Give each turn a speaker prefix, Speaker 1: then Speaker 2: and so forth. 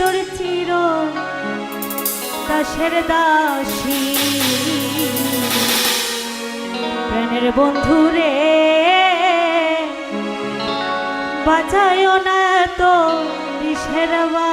Speaker 1: তোর চির দাসের দাসী। প্রাণের বন্ধু রে বাঁচায় না তো বিষের বা